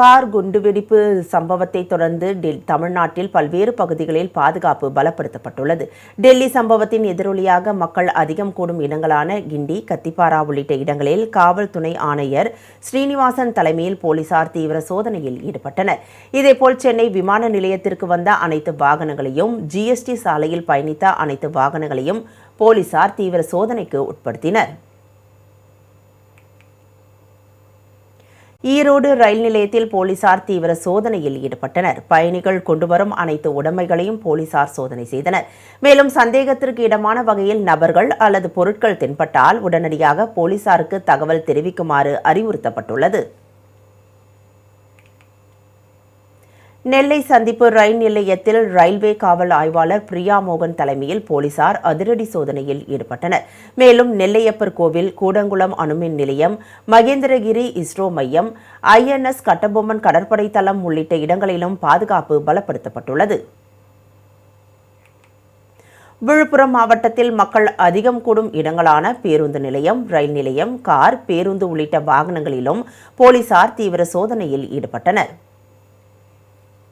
Car குண்டுவெடிப்பு சம்பவத்தை தொடர்ந்து டெல்- தமிழ்நாட்டில் பல்வேறு பகுதிகளில் பாதுகாப்பு பலப்படுத்தப்பட்டுள்ளது. டெல்லி சம்பவத்தின் எதிரொலியாக மக்கள் அதிகம் கூடும் இடங்களான கிண்டி கத்திப்பாரா உள்ளிட்ட இடங்களில் காவல் துணை ஆணையர் ஸ்ரீனிவாசன் தலைமையில் போலீசார் தீவிர சோதனையில் ஈடுபட்டனர். இதேபோல் சென்னை விமான நிலையத்திற்கு வந்த அனைத்து வாகனங்களையும் ஜிஎஸ்டி சாலையில் பயணித்த அனைத்து வாகனங்களையும் போலீசார் தீவிர சோதனைக்கு உட்படுத்தினர். ஈரோடு ரயில் நிலையத்தில் போலீசார் தீவிர சோதனையில் ஈடுபட்டனர். பயணிகள் கொண்டுவரும் அனைத்து உடைமைகளையும் போலீசார் சோதனை செய்தனர். மேலும் சந்தேகத்திற்கு இடமான வகையில் நபர்கள் அல்லது பொருட்கள் தென்பட்டால் உடனடியாக போலீசாருக்கு தகவல் தெரிவிக்குமாறு அறிவுறுத்தப்பட்டுள்ளது. நெல்லை சந்திப்பு ரயில் நிலையத்தில் ரயில்வே காவல் ஆய்வாளர் பிரியா மோகன் தலைமையில் போலீசார் அதிரடி சோதனையில் ஈடுபட்டனர். மேலும் நெல்லையப்பர் கோவில் கூடங்குளம் அணுமின் நிலையம் மகேந்திரகிரி இஸ்ரோ மையம் ஐஎன்எஸ் கட்டபொம்மன் கடற்படை தளம் உள்ளிட்ட இடங்களிலும் பாதுகாப்பு பலப்படுத்தப்பட்டுள்ளது. விழுப்புரம் மாவட்டத்தில் மக்கள் அதிகம் கூடும் இடங்களான பேருந்து நிலையம் ரயில் நிலையம் கார் பேருந்து உள்ளிட்ட வாகனங்களிலும் போலீசார் தீவிர சோதனையில் ஈடுபட்டனர்.